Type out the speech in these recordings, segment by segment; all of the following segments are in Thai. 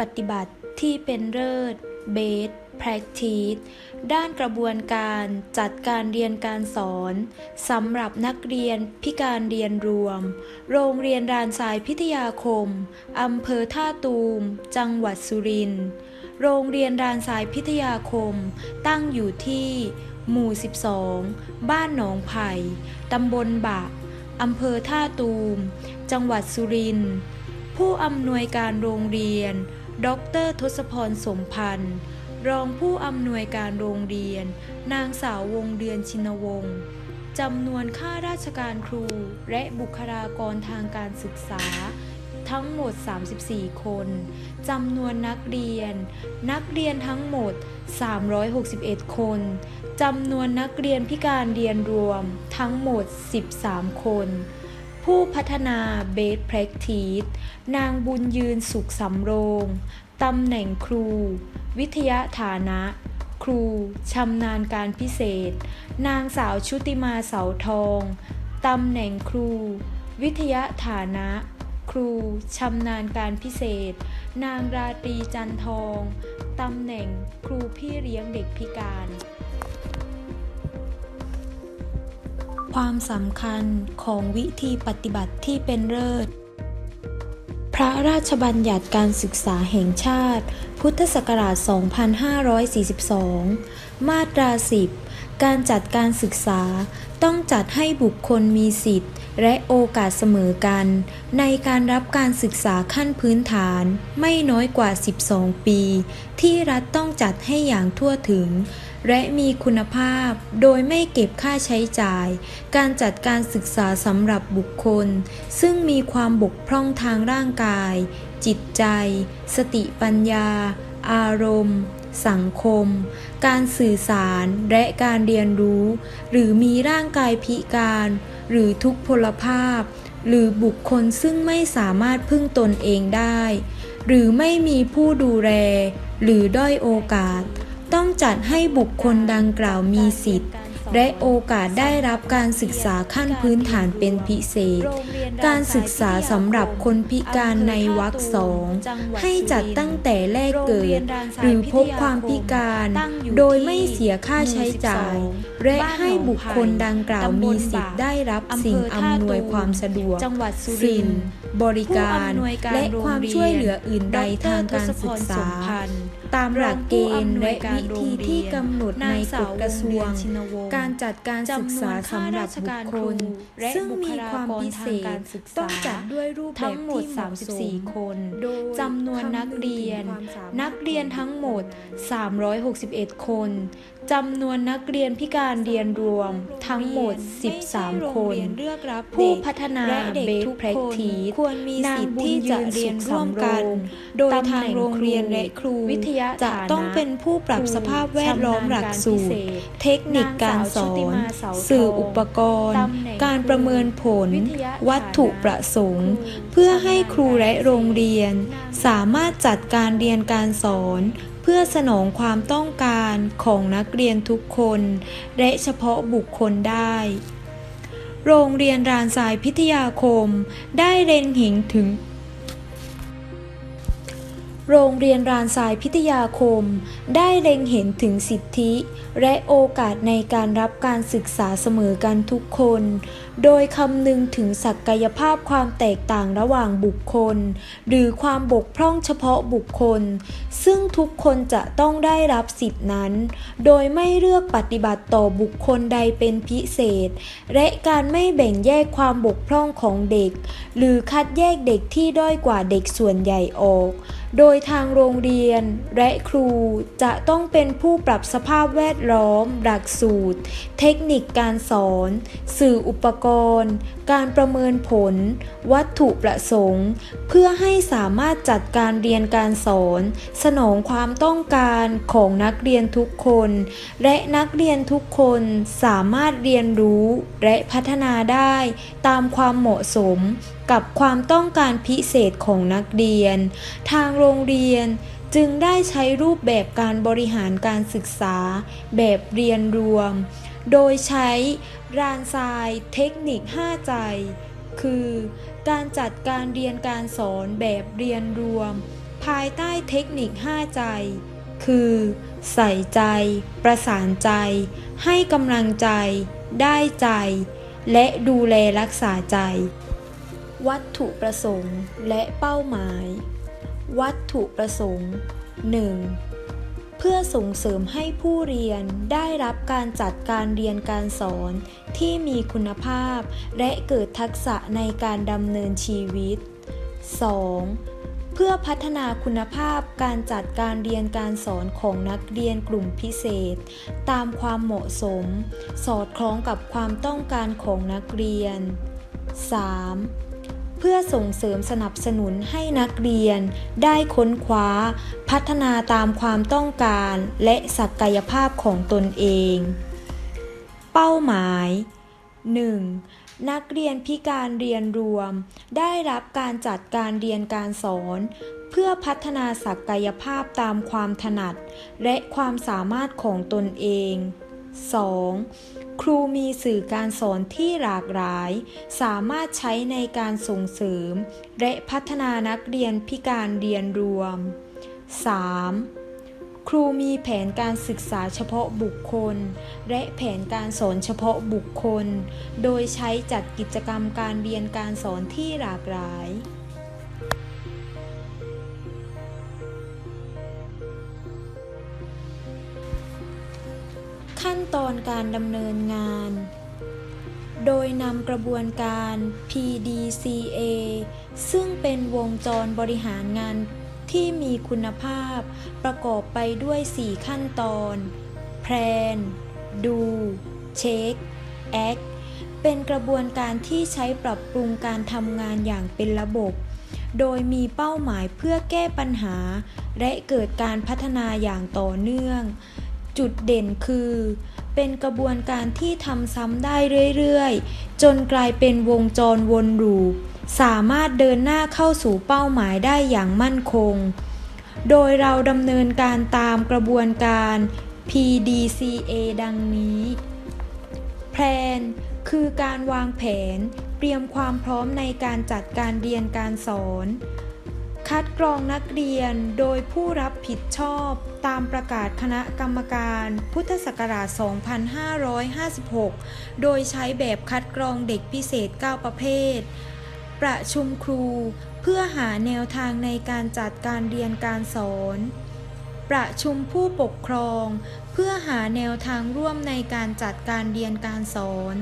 ปฏิบัติที่เป็นเลิศ Best Practice ด้านกระบวนการจัดการเรียนการสอนสำหรับนักเรียนพิการเรียนรวม โรงเรียนรานทรายพิทยาคมอำเภอท่าตูม จังหวัดสุรินทร์ โรงเรียนรานทรายพิทยาคม ตั้งอยู่ที่ หมู่ 12 บ้านหนองไผ่ตำบลบะอำเภอท่าตูม จังหวัดสุรินทร์ ผู้อำนวยการโรงเรียน ดรทศพรสมพันธ์ รองผู้อำนวยการโรงเรียน นางสาววงเดือนชินวงศ์จำนวนข้าราชการครูและบุคลากรทางการศึกษา ทั้งหมด 34 คนจำนวนนักเรียน นักเรียนทั้งหมด 361 คนจำนวนนักเรียนพิการเรียนรวมทั้งหมด 13 คน ผู้พัฒนา Best Practice นางบุญยืนสุขสำโรงตำแหน่งครู วิทยาฐานะ ครูชำนาญการพิเศษ นางสาวชุติมาเสาทองตำแหน่งครู วิทยาฐานะ ครูชำนาญการพิเศษ นางราตรีจันทองตำแหน่งครูพี่เลี้ยงเด็กพิการ ความสำคัญของวิธีปฏิบัติที่เป็นเลิศ พระราชบัญญัติการศึกษาแห่งชาติ พุทธศักราช 2542 มาตรา 10 การจัดการศึกษาต้องจัดให้บุคคลมีสิทธิ์ และโอกาสเสมอกัน ในการรับการศึกษาขั้นพื้นฐานไม่น้อยกว่า 12 ปี ที่รัฐต้องจัดให้อย่างทั่วถึง และมีคุณภาพโดยไม่เก็บค่าใช้จ่าย การจัดการศึกษาสำหรับบุคคล ซึ่งมีความบกพร่องทางร่างกาย จิตใจ สติปัญญา อารมณ์ สังคม การสื่อสารและการเรียนรู้ หรือมีร่างกายพิการ หรือทุกพลภาพ หรือบุคคลซึ่งไม่สามารถพึ่งตนเองได้ หรือไม่มีผู้ดูแล หรือด้อยโอกาส ต้องจัดให้บุคคลดังกล่าวมีสิทธิ์ และโอกาสได้รับการศึกษาขั้นพื้นฐานเป็นพิเศษ การศึกษาสำหรับคนพิการในวรรคสอง ให้จัดตั้งแต่แรกเกิด หรือพบความพิการ โดยไม่เสียค่าใช้จ่าย และให้บุคคลดังกล่าวมีสิทธิ์ได้รับสิ่งอำนวยความสะดวกจังหวัดสุริสิ่นงทร์บริการผู้อำนวยการและความช่วยเหลืออื่นใดทางการศึกษา ตามหลักเกณฑ์และวิธีที่กำหนดในกฎกระทรวง การจัดการศึกษาสำหรับบุคคล ซึ่งมีความพิเศษต้องจัดด้วยรูปแบบทั้งหมดที่เหมาะสม34คนจำนวนนักเรียนคำนึงถึงความสามารถนักเรียนทั้งหมด 361 คน จำนวนนักเรียนพิการเรียนรวมทั้งหมด 13 คนเลือกรับผู้พัฒนาและเด็ก Best ทุกคน Practice ควรมีสิทธิ์ที่จะเรียนร่วมกัน โดยทางโรงเรียนและครูวิทยาจะฐานะต้องเป็นผู้ปรับสภาพแวดล้อมหลักสูตร เทคนิคการสอนนางสาวชุติมาเสาทองสื่ออุปกรณ์ตำแหน่งการประเมินผลวิทยาฐานะวัตถุประสงค์ เพื่อให้ครูและโรงเรียน สามารถจัดการเรียนการสอนเพื่อสนองความต้องการของนักเรียนทุกคน และเฉพาะบุคคลได้ โรงเรียนรานทรายพิทยาคมได้เล็งเห็นถึง โรงเรียนรานทรายพิทยาคม ได้เล็งเห็นถึงสิทธิ และโอกาสในการรับการศึกษาเสมอกันทุกคน โดยคำนึงถึงศักยภาพความแตกต่างระหว่างบุคคล หรือความบกพร่องเฉพาะบุคคล ซึ่งทุกคนจะต้องได้รับสิทธินั้น โดยไม่เลือกปฏิบัติต่อบุคคลใดเป็นพิเศษ และการไม่แบ่งแยกความบกพร่องของเด็ก หรือคัดแยกเด็กที่ด้อยกว่าเด็กส่วนใหญ่ออกโดยทางโรงเรียนและครูจะต้องเป็นผู้ปรับสภาพแวดล้อม หลักสูตร เทคนิคการสอน สื่ออุปกรณ์ การประเมินผล วัตถุประสงค์ เพื่อให้สามารถจัดการเรียนการสอน สนองความต้องการของนักเรียนทุกคน และนักเรียนทุกคนสามารถเรียนรู้และพัฒนาได้ตามความเหมาะสม กับความต้องการพิเศษของนักเรียน ทางโรงเรียนจึงได้ใช้รูปแบบการบริหารการศึกษา แบบเรียนรวม โดยใช้รานทรายเทคนิค 5 ใจ คือการจัดการเรียนการสอนแบบเรียนรวม ภายใต้เทคนิค 5 ใจ คือ ใส่ใจ ประสานใจ ให้กำลังใจ ได้ใจ และดูแลรักษาใจ วัตถุประสงค์และเป้าหมาย วัตถุประสงค์ 1. เพื่อส่งเสริมให้ผู้เรียนได้รับการจัดการเรียนการสอนที่มีคุณภาพ และเกิดทักษะในการดำเนินชีวิต 2. เพื่อพัฒนาคุณภาพการจัดการเรียนการสอนของนักเรียนกลุ่มพิเศษ ตามความเหมาะสม สอดคล้องกับความต้องการของนักเรียน 3. เพื่อส่งเสริมสนับสนุนให้นักเรียน ได้ค้นคว้า พัฒนาตามความต้องการ และศักยภาพของตนเอง เป้าหมาย 1. นักเรียนพิการเรียนรวม ได้รับการจัดการเรียนการสอน เพื่อพัฒนาศักยภาพตามความถนัด และความสามารถของตนเอง 2. 2. ครูมีสื่อการสอนที่หลากหลาย สามารถใช้ในการส่งเสริม และพัฒนานักเรียนพิการเรียนรวม 3. ครูมีแผนการศึกษาเฉพาะบุคคล และแผนการสอนเฉพาะบุคคล โดยใช้จัดกิจกรรมการเรียนการสอนที่หลากหลาย การดำเนินงาน โดยนำกระบวนการ PDCA ซึ่งเป็นวงจรบริหารงานที่มีคุณภาพประกอบไปด้วย 4 ขั้นตอน Plan ดู เช็ค Act เป็นกระบวนการที่ใช้ปรับปรุงการทำงานอย่างเป็นระบบ โดยมีเป้าหมายเพื่อแก้ปัญหา และเกิดการพัฒนาอย่างต่อเนื่อง จุดเด่นคือ เป็นกระบวนการที่ทำซ้ำได้เรื่อยๆ จนกลายเป็นวงจรวนลูปสามารถเดินหน้าเข้าสู่เป้าหมายได้อย่างมั่นคง โดยเราดำเนินการตามกระบวนการ PDCA ดังนี้ แพลนคือการวางแผน เตรียมความพร้อมในการจัดการเรียนการสอน คัดกรองนักเรียนโดยผู้รับผิดชอบตามประกาศคณะกรรมการพุทธศักราช 2556 โดยใช้แบบคัดกรองเด็กพิเศษ 9 ประเภท ประชุมครูเพื่อหาแนวทางในการจัดการเรียนการสอน ประชุมผู้ปกครอง เพื่อหาแนวทางร่วมในการจัดการเรียนการสอน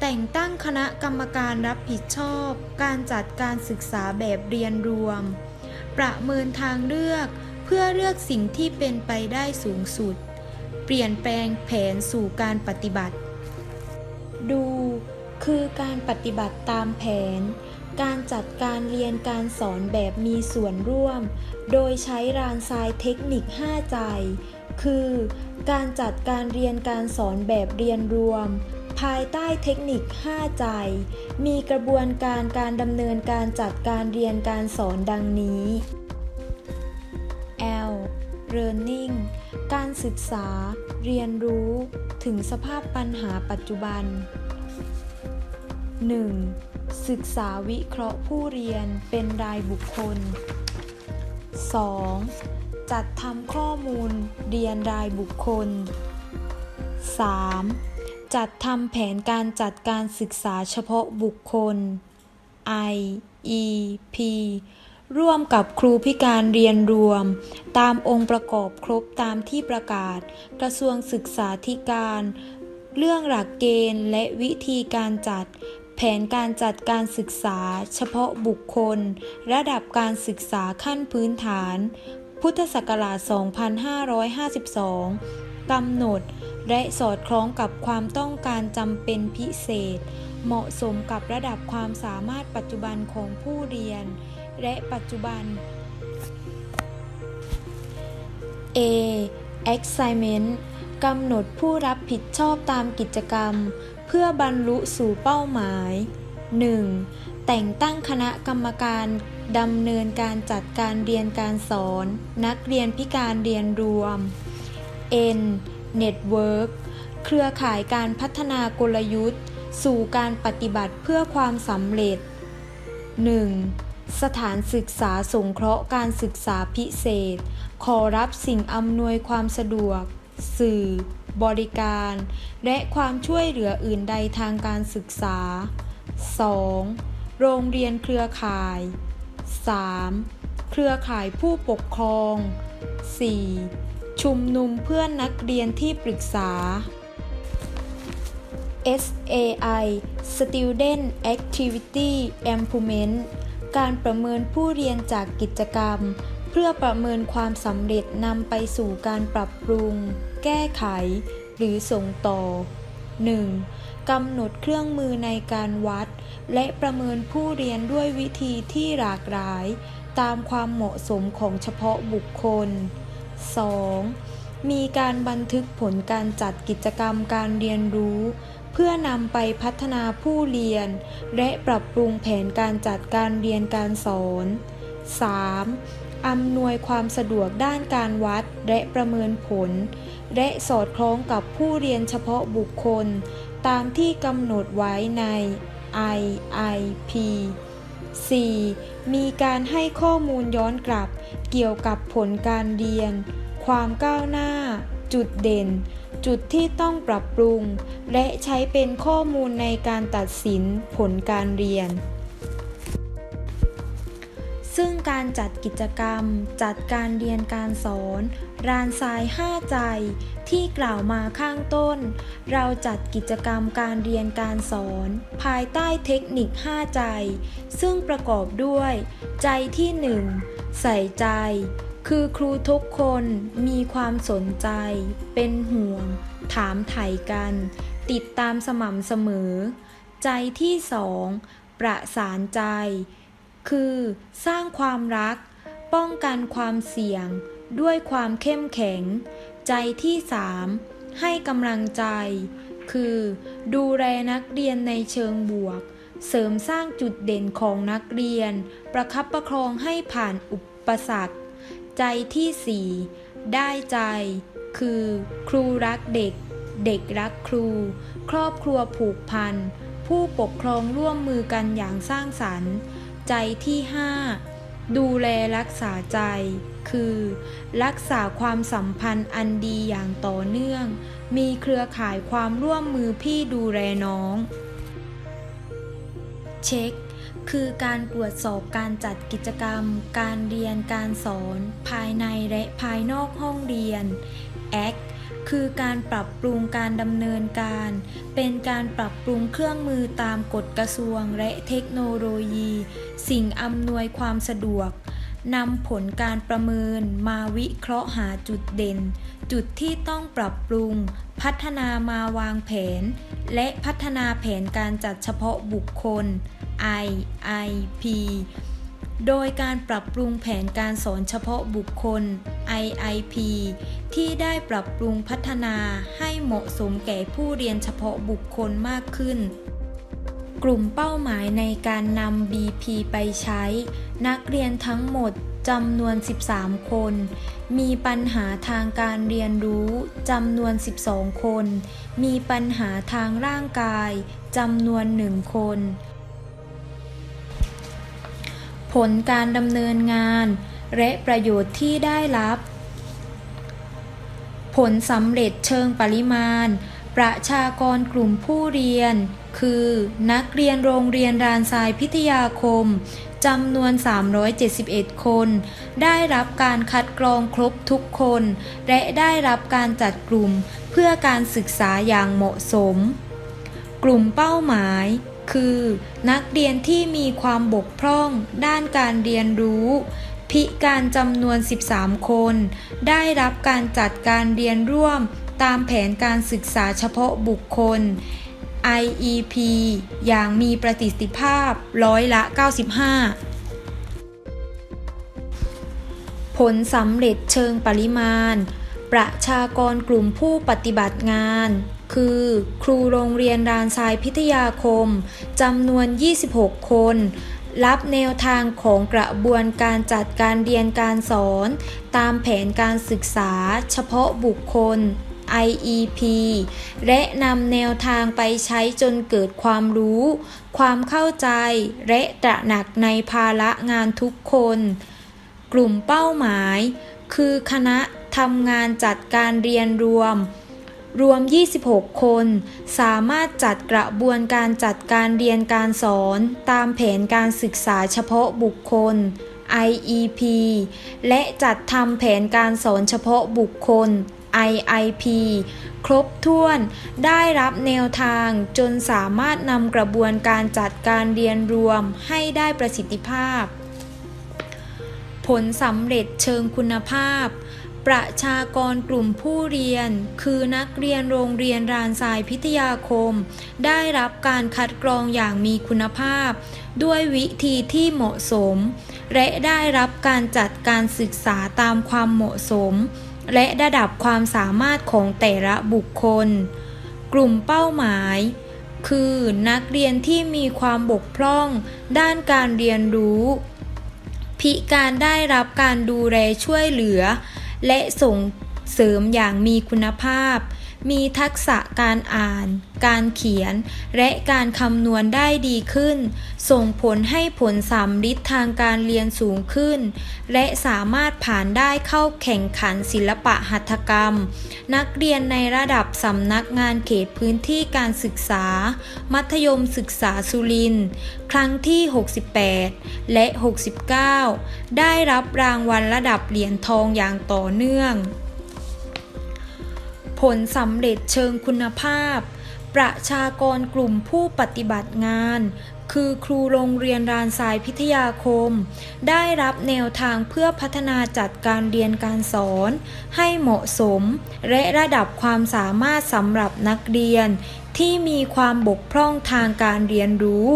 แต่งตั้งคณะกรรมการรับผิดชอบ การจัดการศึกษาแบบเรียนรวม ประเมินทางเลือก เพื่อเลือกสิ่งที่เป็นไปได้สูงสุด เปลี่ยนแปลงแผนสู่การปฏิบัติ ดู คือการปฏิบัติตามแผน การจัดการเรียนการสอนแบบมีส่วนร่วม โดยใช้รานทรายเทคนิค 5 ใจ คือ การจัดการเรียนการสอนแบบเรียนรวมภายใต้เทคนิค 5 ใจ มีกระบวนการการดำเนินการจัดการเรียนการสอนดังนี้ Learning การศึกษา เรียนรู้ ถึงสภาพปัญหาปัจจุบัน 1. ศึกษาวิเคราะห์ผู้เรียนเป็นรายบุคคล 2. จัดทำข้อมูลเรียนรายบุคคล 3. จัดทำแผนการจัดการศึกษาเฉพาะบุคคล I E P ร่วมกับครูพิการเรียนรวม ตามองค์ประกอบครบตามที่ประกาศ กระทรวงศึกษาธิการ เรื่องหลักเกณฑ์และวิธีการจัด แผนการจัดการศึกษา เฉพาะบุคคล ระดับการศึกษาขั้นพื้นฐาน พุทธศักราช 2552 กำหนด และสอดคล้องกับความต้องการจำเป็นพิเศษ เหมาะสมกับระดับความสามารถปัจจุบันของผู้เรียน และปัจจุบัน A assignment กำหนดผู้รับผิดชอบตามกิจกรรม เพื่อบรรลุสู่เป้าหมาย 1. แต่งตั้งคณะกรรมการดำเนินการจัดการเรียนการสอน นักเรียนพิการเรียนรวม N Network เครือข่ายการพัฒนากลยุทธ์ สู่การปฏิบัติเพื่อความสำเร็จ 1. สถานศึกษาสงเคราะห์การศึกษาพิเศษ ขอรับสิ่งอำนวยความสะดวก สื่อ บริการ และความช่วยเหลืออื่นใดทางการศึกษา 2. โรงเรียนเครือข่าย 3. เครือข่ายผู้ปกครอง 4. ชุมนุมเพื่อนนักเรียนที่ปรึกษา SAI Student Activity Improvement การประเมินผู้เรียนจากกิจกรรม เพื่อประเมินความสำเร็จนำไปสู่การปรับปรุง แก้ไข หรือส่งต่อ 1. กำหนดเครื่องมือในการวัด และประเมินผู้เรียนด้วยวิธีที่หลากหลาย ตามความเหมาะสมของเฉพาะบุคคล 2. มีการบันทึกผลการจัดกิจกรรมการเรียนรู้ เพื่อนำไปพัฒนาผู้เรียน และปรับปรุงแผนการจัดการเรียนการสอน 3. อำนวยความสะดวกด้านการวัดและประเมินผล และสอดคล้องกับผู้เรียนเฉพาะบุคคล ตามที่กำหนดไว้ใน IIP 4. มีการให้ข้อมูลย้อนกลับเกี่ยวกับผลการเรียน ความก้าวหน้า จุดเด่น จุดที่ต้องปรับปรุง และใช้เป็นข้อมูลในการตัดสินผลการเรียน ซึ่งการจัดกิจกรรม จัดการเรียนการสอน รานทราย5ใจ ที่กล่าวมาข้างต้น เราจัดกิจกรรมการเรียนการสอน ภายใต้เทคนิค 5 ใจ ซึ่งประกอบด้วย ใจที่ 1 ใส่ใจ คือครูทุกคนมีความสนใจ เป็นห่วง ถามไถ่กัน ติดตามสม่ำเสมอ ใจที่2ประสานใจ คือสร้างความรัก ป้องกันความเสี่ยง ด้วยความเข้มแข็ง ใจที่3ให้กำลังใจ คือดูแลนักเรียนในเชิงบวก เสริมสร้างจุดเด่นของนักเรียน ประคับประคองให้ผ่านอุปสรรค ใจที่4ได้ใจ คือ ครูรักเด็ก เด็กรักครู ครอบครัวผูกพัน ผู้ปกครองร่วมมือกันอย่างสร้างสรรค์ ใจที่5ดูแลรักษาใจ คือ รักษาความสัมพันธ์อันดีอย่างต่อเนื่อง มีเครือข่ายความร่วมมือพี่ดูแลน้อง เช็ค คือการตรวจสอบการจัดกิจกรรม การเรียนการสอน ภายในและภายนอกห้องเรียน Act คือการปรับปรุงการดำเนินการ เป็นการปรับปรุงเครื่องมือตามกฎกระทรวงและเทคโนโลยี สิ่งอำนวยความสะดวกนำผลการประเมินมาวิเคราะห์หาจุดเด่น จุดที่ต้องปรับปรุง พัฒนามาวางแผน และพัฒนาแผนการจัดเฉพาะบุคคล IIP โดยการปรับปรุงแผนการสอนเฉพาะบุคคล IIP ที่ได้ปรับปรุงพัฒนาให้เหมาะสมแก่ผู้เรียนเฉพาะบุคคลมากขึ้น กลุ่มเป้าหมายในการนำ BP ไปใช้ นักเรียนทั้งหมดจำนวน 13 คน มีปัญหาทางการเรียนรู้จำนวน 12 คน มีปัญหาทางร่างกายจำนวน 1 คน ผลการดำเนินงาน และประโยชน์ที่ได้รับ ผลสำเร็จเชิงปริมาณ ประชากรกลุ่มผู้เรียน คือนักเรียนโรงเรียนรานทรายพิทยาคมจำนวน 371 คน ได้รับการคัดกรองครบทุกคน และได้รับการจัดกลุ่มเพื่อการศึกษาอย่างเหมาะสม กลุ่มเป้าหมาย คือ นักเรียนที่มีความบกพร่องด้านการเรียนรู้ พิการจำนวน 13 คน ได้รับการจัดการเรียนร่วมตามแผนการศึกษาเฉพาะบุคคล IEP อย่างมีประสิทธิภาพร้อยละ 95 ผลสำเร็จเชิงปริมาณ ประชากรกลุ่มผู้ปฏิบัติงาน คือ ครูโรงเรียนรานทรายพิทยาคมจำนวน 26 คน รับแนวทางของกระบวนการจัดการเรียนการสอน ตามแผนการศึกษาเฉพาะบุคคล IEP และนำแนวทางไปใช้จนเกิดความรู้ ความเข้าใจ และตระหนักในภาระงานทุกคน กลุ่มเป้าหมาย คือคณะทำงานจัดการเรียนรวม รวม 26 คน สามารถจัดกระบวนการจัดการเรียนการสอน ตามแผนการศึกษาเฉพาะบุคคล IEP และจัดทำแผนการสอนเฉพาะบุคคล IIP ครบถ้วนได้รับแนวทางจนสามารถนำกระบวนการจัดการเรียนรวมให้ได้ประสิทธิภาพ ผลสำเร็จเชิงคุณภาพ ประชากรกลุ่มผู้เรียน คือนักเรียนโรงเรียนรานทรายพิทยาคม ได้รับการคัดกรองอย่างมีคุณภาพ ด้วยวิธีที่เหมาะสม และได้รับการจัดการศึกษาตามความเหมาะสม และระดับความสามารถของแต่ละบุคคล กลุ่มเป้าหมาย คือนักเรียนที่มีความบกพร่อง ด้านการเรียนรู้ พิการได้รับการดูแลช่วยเหลือ และส่งเสริมอย่างมีคุณภาพ มีทักษะการอ่าน การเขียน และการคำนวณได้ดีขึ้น ส่งผลให้ผลสำลิดทางการเรียนสูงขึ้น และสามารถผ่านได้เข้าแข่งขันศิลปะหัตถกรรม นักเรียนในระดับสำนักงานเขตพื้นที่การศึกษา มัธยมศึกษาสุรินทร์ครั้งที่ 68 และ 69 ได้รับรางวัลระดับเหรียญทองอย่างต่อเนื่อง ผลสำเร็จเชิงคุณภาพ ประชากรกลุ่มผู้ปฏิบัติงาน คือครูโรงเรียนรานทรายพิทยาคม ได้รับแนวทางเพื่อพัฒนาจัดการเรียนการสอน ให้เหมาะสม และระดับความสามารถสำหรับนักเรียน ที่มีความบกพร่องทางการเรียนรู้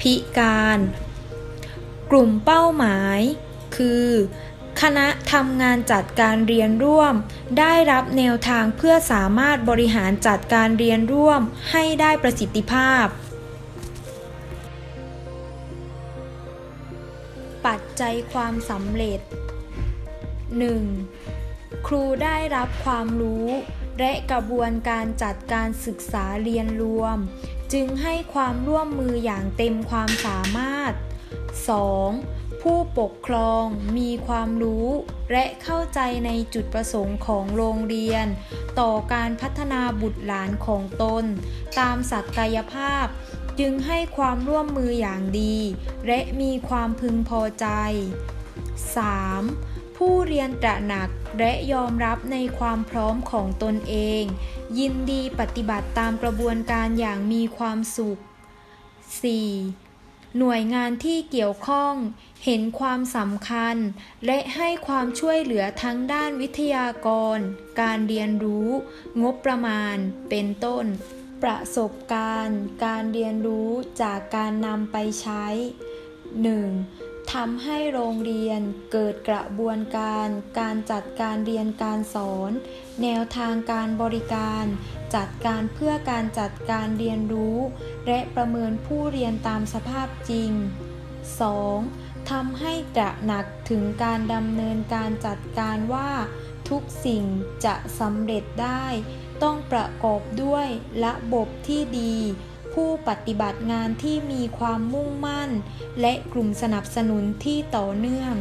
พิการ กลุ่มเป้าหมาย คือ คณะทำงานจัดการเรียนร่วม ได้รับแนวทางเพื่อสามารถบริหารจัดการเรียนร่วมให้ได้ประสิทธิภาพ ปัจจัยความสำเร็จ 1. ครูได้รับความรู้ และกระบวนการจัดการศึกษาเรียนรวม จึงให้ความร่วมมืออย่างเต็มความสามารถ 2. ผู้ปกครองมีความรู้ และเข้าใจในจุดประสงค์ของโรงเรียน ต่อการพัฒนาบุตรหลานของตน ตามศักยภาพ จึงให้ความร่วมมืออย่างดี และมีความพึงพอใจ 3. ผู้เรียนตระหนักและยอมรับในความพร้อมของตนเอง ยินดีปฏิบัติตามกระบวนการอย่างมีความสุข 4. หน่วยงานที่เกี่ยวข้อง เห็นความสำคัญ และให้ความช่วยเหลือทั้งด้านวิทยากร การเรียนรู้ งบประมาณ เป็นต้น ประสบการณ์ การเรียนรู้จากการนำไปใช้ 1. ทำให้โรงเรียนเกิดกระบวนการ การจัดการเรียนการสอน แนวทางการบริการ จัดการเพื่อการจัดการเรียนรู้ และประเมินผู้เรียนตามสภาพจริง 2. ทำให้ตระหนักถึงการดำเนินการจัดการว่า ทุกสิ่งจะสำเร็จได้ ต้องประกอบด้วยระบบที่ดี ผู้ปฏิบัติงานที่มีความมุ่งมั่น และกลุ่มสนับสนุนที่ต่อเนื่อง